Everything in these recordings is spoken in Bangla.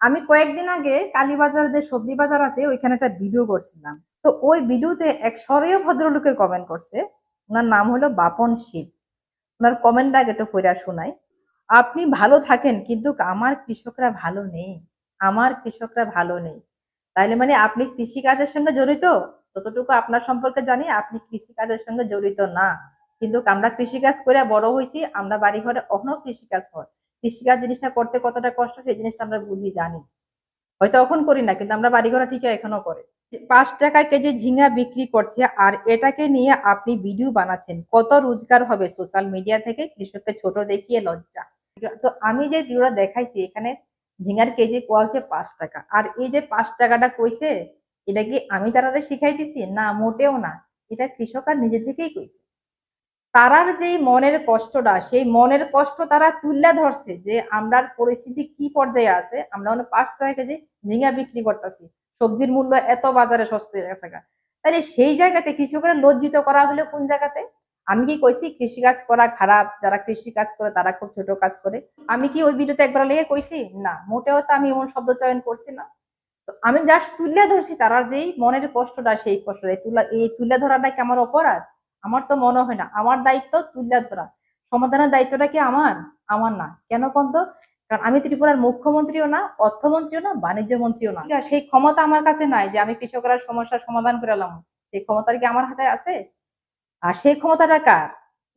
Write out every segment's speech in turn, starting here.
আমি কয়েকদিন আগে কালীবাজার যে সবজি বাজার আছে, ওইখানে একটা ভিডিও করছিলাম। তো ওই ভিডিওতে এক সরেও ভদ্রলোকে কমেন্ট করছে। ওনার নাম হলো বাপন শীল ওনার কমেন্টটা আগে একটু পড়া শোনাই। আপনি ভালো থাকেন, কিন্তু আমার কৃষকরা ভালো নেই। আমার কৃষকরা ভালো নেই। তাইলে মানে আপনি কৃষি কাজের সঙ্গে জড়িত? যতটুকু আপনার সম্পর্কে জানি, আপনি কৃষি কাজের সঙ্গে জড়িত না। কিন্তু আমরা কৃষিকাজ করে বড় হয়েছি, আমরা বাড়ি ঘরে অন্য কৃষিকাজ হয় কৃষিকাজ জিনিসটা করতে কতটা কষ্ট, সেই জিনিসটা আমরা বুঝি, জানি। হয়তো এখন করি না, কিন্তু আমরা বাড়ি ঘরে ঠিকই এখনও করে। পাঁচ টাকা কেজি ঝিঙ্গা বিক্রি করছে, আর এটাকে নিয়ে আপনি ভিডিও বানাচ্ছেন, কত রোজগার হবে সোশ্যাল মিডিয়া থেকে, কৃষককে ছোট দেখিয়ে লজ্জা। তো আমি যে ভিডিওটা দেখাইছি, এখানে ঝিঙ্গার কেজি কোয়া হচ্ছে পাঁচ টাকা। আর এই যে পাঁচ টাকাটা কইছে, এটা কি আমি তারা শিখাই দিছি না, মোটেও না। এটা কৃষক আর নিজে থেকেই কইছে। তারার যে মনের কষ্টটা, সেই মনের কষ্ট তারা তুলে ধরছে যে আমরার পরিস্থিতি কি পর্যায়ে আছে, আমরা মানে পাঁচ টাকা কেজি ঝিঙ্গা বিক্রি করতেছি, সবজির মূল্য এত বাজারে সস্তা গেছে তাহলে সেই জায়গাতে কৃষকের লজ্জিত করা হলো কোন জায়গাতে? আমি কি কইছি, কৃষিকাজ করা খারাপ, যারা কৃষি কাজ করে তারা খুব ছোট কাজ করে। আমি কি ওই ভিডিওতে একবার লেগে কইছি? না, মোটেও তো আমি এমন শব্দ চয়ন করছি না। তো আমি জাস্ট তুলে ধরছি তারার যেই মনের কষ্টটা, সেই কষ্টটা তুলা, এই তুলে ধরাটা কি আমার অপরাধ? আমার তো মনে হয় না। আমার দায়িত্ব তুলে ধরা সমাধানের দায়িত্বটা কি আমার? আমার না। কেন কোন তো কারণ আমি ত্রিপুরার মুখ্যমন্ত্রীও না অর্থমন্ত্রীও না বাণিজ্য মন্ত্রীও না সেই ক্ষমতা আমার কাছে নাই যে আমি কৃষকরা সমস্যার সমাধান করে এলাম। সেই ক্ষমতার কি আমার হাতে আছে? আর সেই ক্ষমতাটা কার?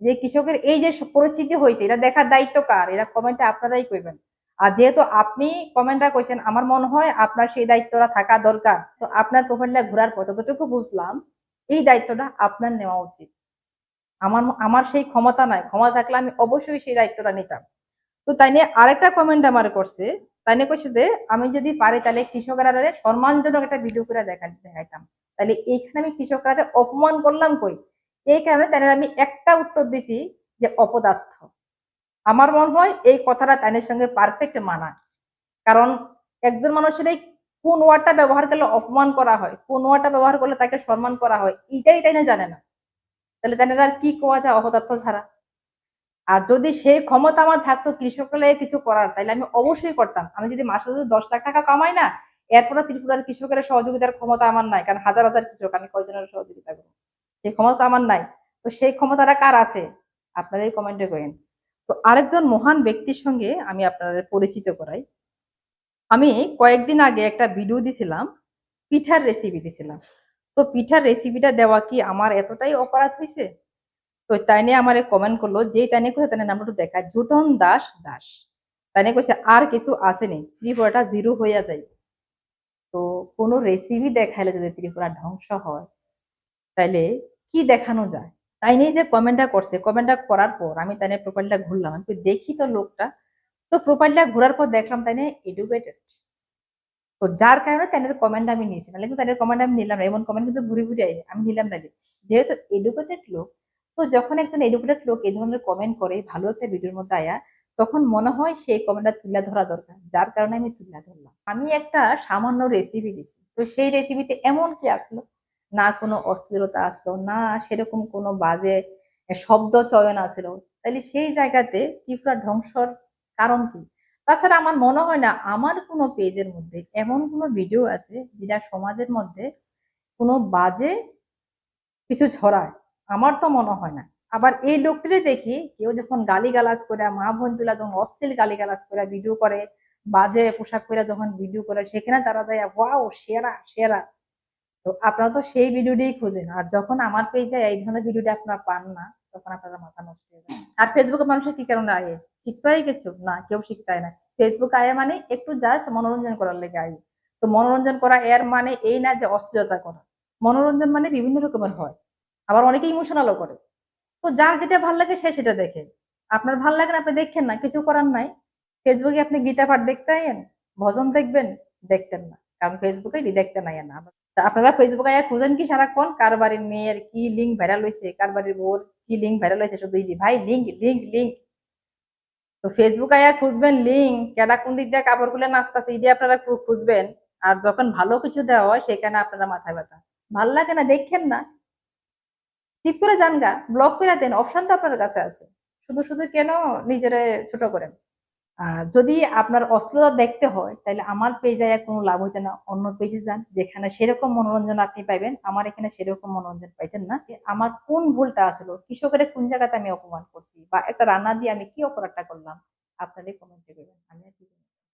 যে কৃষকের এই যে পরিস্থিতি হয়েছে এটা দেখার দায়িত্ব কার? এরা কমেন্টে আপনারাই করবেন। আর যেহেতু আপনি কমেন্টটা কইছেন আমার মনে হয় আপনার সেই দায়িত্বটা থাকা দরকার। তো আপনার প্রোফাইলটা ঘোরার পর যতটুকু বুঝলাম এই দায়িত্বটা আপনার নেওয়া উচিত। আমার আমার সেই ক্ষমতা নাই। ক্ষমতা থাকলে আমি অবশ্যই সেই দায়িত্বটা নিতাম। তো তাই নিয়ে আরেকটা কমেন্ট আমার করছে, তাই নিয়ে কইছে যে, আমি যদি পারি তাহলে কৃষকরা সম্মানজনক একটা ভিডিও করে দেখা, দেখাইতাম। তাহলে এইখানে আমি কৃষকরা অপমান করলাম কই? এই কারণে তাদের আমি একটা উত্তর দিছি যে অপদার্থ। আমার মনে হয় এই কথাটা তাইনের সঙ্গে পারফেক্ট মানা কারণ একজন মানুষের এই কোন ওয়ার্ডটা ব্যবহার করলে অপমান করা হয়, কোন ওয়ার্ডটা ব্যবহার করলে তাকে সম্মান করা হয়, এইটাই তাই না জানে না। তাহলে আর কি কোয়া যায় অপদার্থ ছাড়া? আর যদি সেই ক্ষমতা আমার থাকতো কৃষকরা কিছু করার, তাহলে আমি অবশ্যই করতাম। আমি যদি মাসে যদি দশ লাখ টাকা কামাই না, এরপরে ত্রিপুরার কৃষকের সহযোগিতার ক্ষমতা আমার নাই, কারণ হাজার হাজার কৃষক, আমি কয়জনের সহযোগিতা করব? সেই ক্ষমতা আমার নাই। তো সেই ক্ষমতাটা কার আছে? আপনাদের কমেন্টে করেন। তো আরেকজন মহান ব্যক্তির সঙ্গে আমি আপনাদের পরিচিত করাই। আমি কয়েকদিন আগে একটা ভিডিও দিছিলাম, পিঠার রেসিপি দিছিলাম। তো পিঠার রেসিপিটা দেওয়া কি আমার এতটাই অপরাধ হয়েছে? তো তাই নিয়ে আমার কমেন্ট করল যে তাই নিয়ে কোথায় তাই নামটা একটু দেখা জুটন দাস দাস। তাই নিয়ে কইছে, আর কিছু আসেনি ত্রিপুরাটা জিরো হইয়া যায় তো কোনো রেসিপি দেখাইলে যদি ত্রিপুরা ধ্বংস হয়, তাইলে কি দেখানো যায়? তাই নিয়ে যে কমেন্টটা করছে কমেন্টটা করার পর আমি তাই নিয়ে প্রোফাইলটা ঘুরলাম। আমি দেখি তো লোকটা। তো প্রোফাইলটা ঘোরার পর দেখলাম তাই নিয়ে এডুকেটেড তো যার কারণে তাদের কমেন্ট আমি নিয়েছি। নাহলে কিন্তু তাদের কমেন্ট আমি নিলাম না। এমন কমেন্ট কিন্তু ঘুরে ঘুরে আই আমি নিলাম না যেহেতু এডুকেটেড লোক, তো যখন একজন এডুকেটেড লোক এই ধরনের কমেন্ট করে, ভালো একটা ভিডিওর মধ্যে আয়া, তখন মনে হয় সেই কমেন্টটা তুলে ধরা দরকার। যার কারণে আমি তুলে ধরলাম। আমি একটা সামান্য রেসিপি দিছি। তো সেই রেসিপিতে এমন কি আসলো? না কোনো অস্থিরতা আসলো, না সেরকম কোনো বাজে শব্দ চয়ন আসলো। তাহলে সেই জায়গাতে ত্রিপুরা ধ্বংসর কারণ কি? তাছাড়া আমার মনে হয় না, আমার কোনো পেজের মধ্যে এমন কোনো ভিডিও আছে যেটা সমাজের মধ্যে কোনো বাজে কিছু ছড়ায়। আমার তো মনে হয় না। আবার এই লোকটিরে দেখি কেউ যখন গালি গালাজ করে, মা বোন তুলা যখন অশ্লীল গালি গালাজ করে ভিডিও করে, বাজে পোশাক করে যখন ভিডিও করে, সেখানে তারা দেয়, ওয়াও, সেরা সেরা। তো আপনারা তো সেই ভিডিওটাই খুঁজেন। আর যখন আমার পেজে এই ধরনের ভিডিওটা আপনারা পান না তখন আপনারা মাথা নষ্ট হয়ে যায় আর ফেসবুকে মানুষের কি কারণে আয়ে? শিখতে কিছু না, কেউ শিখতে না। ফেসবুক আয়ে মানে একটু জাস্ট মনোরঞ্জন করার লেগে আয়ে। তো মনোরঞ্জন করা এর মানে এই না যে অশ্লীলতা করা। মনোরঞ্জন মানে বিভিন্ন রকমের হয়। আবার অনেকে ইমোশনালও করে। তো যার যেটা ভালো লাগে সে সেটা দেখে। আপনার ভালো লাগে না, আপনি দেখেন না, কিছু করার নাই। ফেসবুকে আপনি গীতা পাঠ দেখতে আইন ভজন দেখবেন, দেখতেন না। কারণ ফেসবুকে দেখতে নাই না। আপনারা ফেসবুকে খুঁজেন কি সারাক্ষণ? কার বাড়ির মেয়ের কি লিঙ্ক ভাইরাল হয়েছে কার বাড়ির বউর কি লিঙ্ক ভাইরাল হয়েছে শুধু দিদি ভাই লিঙ্ক লিঙ্ক লিঙ্ক তো ফেসবুক আয়া খুঁজবেন লিঙ্ক কেডা কোন দিক দিয়ে কাপড় খুলে নাচতেছে ইডি আপনারা খুঁজবেন। আর যখন ভালো কিছু দেওয়া হয়, সেখানে আপনারা মাথা ব্যথা। ভালো লাগে না, দেখেন না। ঠিক করে যান গা। ব্লক করে দেন অপশন তো আপনার কাছে আছে। শুধু শুধু কেন নিজেরা ছোট করেন? যদি আপনার অস্থিরতা দেখতে হয়, তাহলে আমার পেজে কোনো লাভ হইতে না। অন্য পেজে যান, যেখানে সেরকম মনোরঞ্জন আপনি পাইবেন, আমার এখানে সেরকম মনোরঞ্জন পাইতেন না। আমার কোন ভুলটা আসলো, কৃষকের কোন জায়গাতে আমি অপমান করছি, বা একটা রান্না দিয়ে আমি কি অপরাধটা করলাম আপনাদের কমেন্টে দেবেন। আমি আর কি?